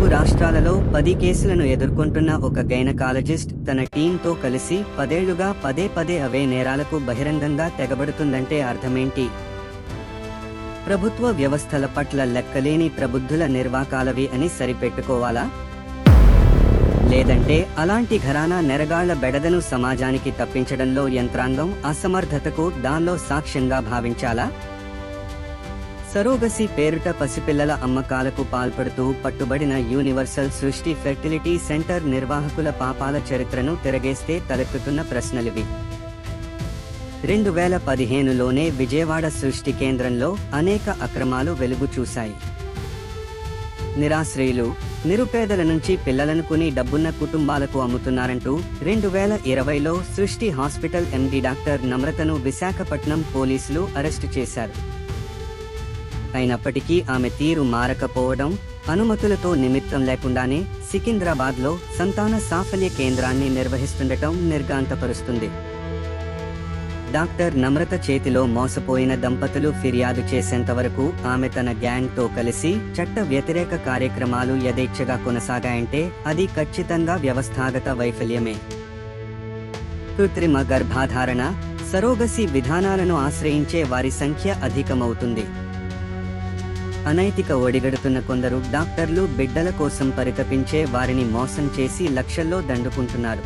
తెలుగు రాష్ట్రాలలో పది కేసులను ఎదుర్కొంటున్న ఒక గైనకాలజిస్ట్ తన టీంతో కలిసి పదేళ్ళుగా పదే పదే అవే నేరాలకు బహిరంగంగా తెగబడుతుందంటే అర్థమేంటి? ప్రభుత్వ వ్యవస్థల పట్ల లెక్కలేని ప్రబుద్ధుల నిర్వాకాలవి అని సరిపెట్టుకోవాలా? లేదంటే అలాంటి ఘరానా నెరగాళ్ళ బెడదను సమాజానికి తప్పించడంలో యంత్రాంగం అసమర్థతకు దానిలో సాక్ష్యంగా భావించాలా? సరోగసి పేరుట పసిపిల్లల అమ్మకాలకు పాల్పడుతూ పట్టుబడిన యూనివర్సల్ సృష్టి ఫెర్టిలిటీ సెంటర్ నిర్వాహకుల పాపాల చరిత్రను తిరగేస్తే తలెత్తుతున్న ప్రశ్నలివి. రెండు వేల పదిహేనులోనే విజయవాడ సృష్టి కేంద్రంలో అనేక అక్రమాలు వెలుగు చూశాయి. నిరాశ్రయులు నిరుపేదల నుంచి పిల్లలను కొని డబ్బున్న కుటుంబాలకు అమ్ముతున్నారంటూ రెండు వేల ఇరవైలో సృష్టి హాస్పిటల్ ఎండి డాక్టర్ నమ్రతను విశాఖపట్నం పోలీసులు అరెస్టు చేశారు. అయినప్పటికీ ఆమె తీరు మారకపోవడం అనుమతులతో నిమిత్తం లేకుండానే సికింద్రాబాద్లో సంతాన సాఫల్య కేంద్రాన్ని నిర్వహిస్తుండటం నిర్గాంతపరుస్తుంది డాక్టర్ నమ్రత చేతిలో మోసపోయిన దంపతులు ఫిర్యాదు చేసేంత వరకు ఆమె తన గ్యాంగ్తో కలిసి చట్ట వ్యతిరేక కార్యక్రమాలు యథేచ్ఛగా కొనసాగాయంటే అది ఖచ్చితంగా వ్యవస్థాగత వైఫల్యమే. కృత్రిమ గర్భాధారణ సరోగసి విధానాలను ఆశ్రయించే వారి సంఖ్య అధికమవుతుంది. అనైతిక ఒడిగడుతున్న కొందరు డాక్టర్లు బిడ్డల కోసం పరితపించే వారిని మోసం చేసి లక్షల్లో దండుకుంటున్నారు.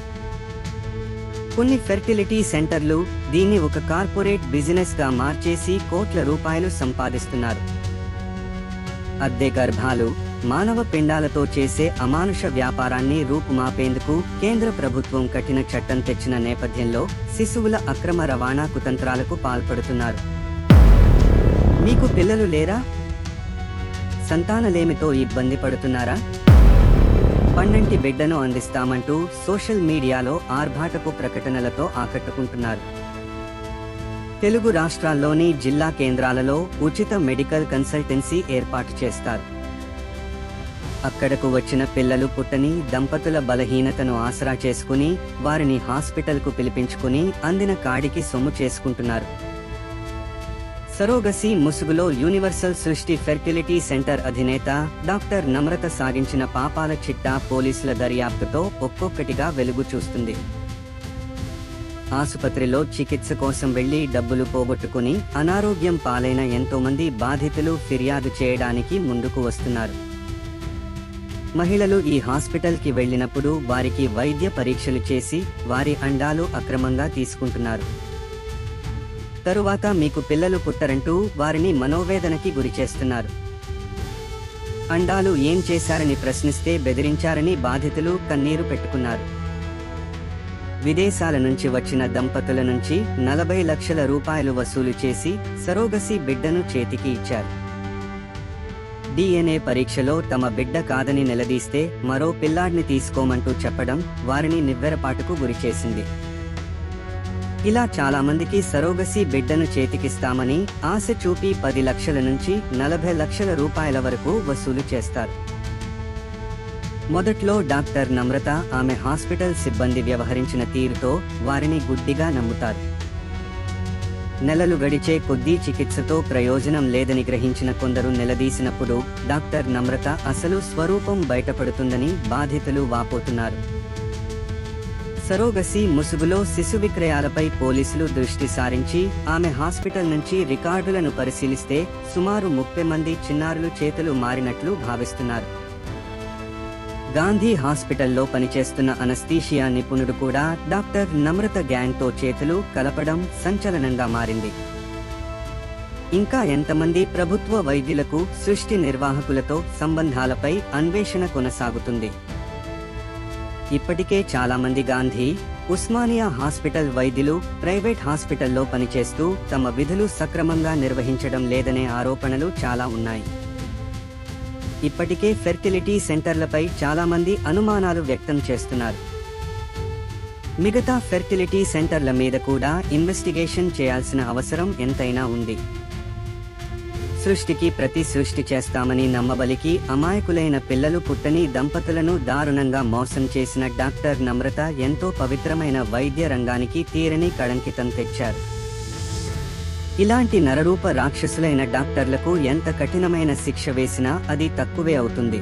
కొన్ని ఫెర్టిలిటీ సెంటర్లు దీన్ని ఒక కార్పొరేట్ బిజినెస్గా మార్చేసి కోట్ల రూపాయలు సంపాదిస్తున్నారు. అద్దె గర్భాలు మానవ పిండాలతో చేసే అమానుష వ్యాపారాన్ని రూపుమాపేందుకు కేంద్ర ప్రభుత్వం కఠిన చట్టం తెచ్చిన నేపథ్యంలో శిశువుల అక్రమ రవాణా కుతంత్రాలకు పాల్పడుతున్నారు. మీకు పిల్లలు లేరా? సంతానలేమితో ఇబ్బంది పడుతున్నారా? పన్నంటి బిడ్డను అందిస్తామంటూ సోషల్ మీడియాలో ఆర్భాటపు ప్రకటనలతో ఆకట్టుకుంటున్నారు. తెలుగు రాష్ట్రాల్లోని జిల్లా కేంద్రాలలో ఉచిత మెడికల్ కన్సల్టెన్సీ ఏర్పాటు చేస్తారు. అక్కడకు వచ్చిన పిల్లలు పుట్టని దంపతుల బలహీనతను ఆసరా చేసుకుని వారిని హాస్పిటల్కు పిలిపించుకుని అందిన కాడికి సొమ్ము చేసుకుంటున్నారు. సరోగసి ముసుగులో యూనివర్సల్ సృష్టి ఫెర్టిలిటీ సెంటర్ అధినేత డాక్టర్ నమ్రత సాగించిన పాపాల చిట్టా పోలీసుల దర్యాప్తుతో ఒక్కొక్కటిగా వెలుగు చూస్తుంది. ఆసుపత్రిలో చికిత్స కోసం వెళ్ళి డబ్బులు పోగొట్టుకుని అనారోగ్యం పాలైన ఎంతో మంది బాధితులు ఫిర్యాదు చేయడానికి ముందుకు వస్తున్నారు. మహిళలు ఈ హాస్పిటల్కి వెళ్ళినప్పుడు వారికి వైద్య పరీక్షలు చేసి వారి అండాలు అక్రమంగా తీసుకుంటున్నారు. తరువాత మీకు పిల్లలు పుట్టరంటూ వారిని మనోవేదనకి గురి చేస్తున్నారు. అండాలు ఏం చేశారని ప్రశ్నిస్తే బెదిరించారని బాధితులు కన్నీరు పెట్టుకున్నారు. విదేశాల నుంచి వచ్చిన దంపతుల నుంచి నలభై లక్షల రూపాయలు వసూలు చేసి సరోగసి బిడ్డను చేతికి ఇచ్చారు. డిఎన్ఏ పరీక్షలో తమ బిడ్డ కాదని నిలదీస్తే మరో పిల్లాడిని తీసుకోమంటూ చెప్పడం వారిని నివ్వెరపాటుకు గురిచేసింది. ఇలా చాలా మందికి సరోగసి బిడ్డను చేతికిస్తామని ఆశ చూపి పది లక్షల నుంచి నలభై లక్షల రూపాయల వరకు వసూలు చేస్తారు. మొదట్లో డాక్టర్ నమ్రత ఆమె హాస్పిటల్ సిబ్బంది వ్యవహరించిన తీరుతో వారిని గుడ్డిగా నమ్ముతారు. నెలలు గడిచే కొద్దీ చికిత్సతో ప్రయోజనం లేదని గ్రహించిన కొందరు నిలదీసినప్పుడు డాక్టర్ నమ్రత అసలు స్వరూపం బయటపడుతుందని బాధితులు వాపోతున్నారు. సరోగసి ముసుగులో శిశు విక్రయాలపై పోలీసులు దృష్టి సారించి ఆమె హాస్పిటల్ నుంచి రికార్డులను పరిశీలిస్తే సుమారు ముప్పై మంది చిన్నారులు చేతులు మారినట్లు భావిస్తున్నారు. గాంధీ హాస్పిటల్లో పనిచేస్తున్న అనస్థీషియా నిపుణుడు కూడా డాక్టర్ నమ్రత గ్యాంగ్తో చేతులు కలపడం సంచలనంగా మారింది. ఇంకా ఎంతమంది ప్రభుత్వ వైద్యులకు సృష్టి నిర్వాహకులతో సంబంధాలపై అన్వేషణ కొనసాగుతుంది. ఇప్పటికే చాలా మంది గాంధీ ఉస్మానియా హాస్పిటల్ వైద్యులు ప్రైవేట్ హాస్పిటల్లో పనిచేస్తూ తమ విధులు సక్రమంగా నిర్వహించడం లేదనే ఆరోపణలు చాలా ఉన్నాయి. ఇప్పటికే ఫెర్టిలిటీ సెంటర్లపై చాలా మంది అనుమానాలు వ్యక్తం చేస్తున్నారు. మిగతా ఫెర్టిలిటీ సెంటర్ల మీద కూడా ఇన్వెస్టిగేషన్ చేయాల్సిన అవసరం ఎంతైనా ఉంది. సృష్టికి ప్రతి సృష్టి చేస్తామని నమ్మబలికి అమాయకులైన పిల్లలు పుట్టని దంపతులను దారుణంగా మోసం చేసిన డాక్టర్ నమ్రత ఎంతో పవిత్రమైన వైద్య రంగానికి తీరని కళంకితం తెచ్చారు. ఇలాంటి నరరూప రాక్షసులైన డాక్టర్లకు ఎంత కఠినమైన శిక్ష వేసినా అది తక్కువే అవుతుంది.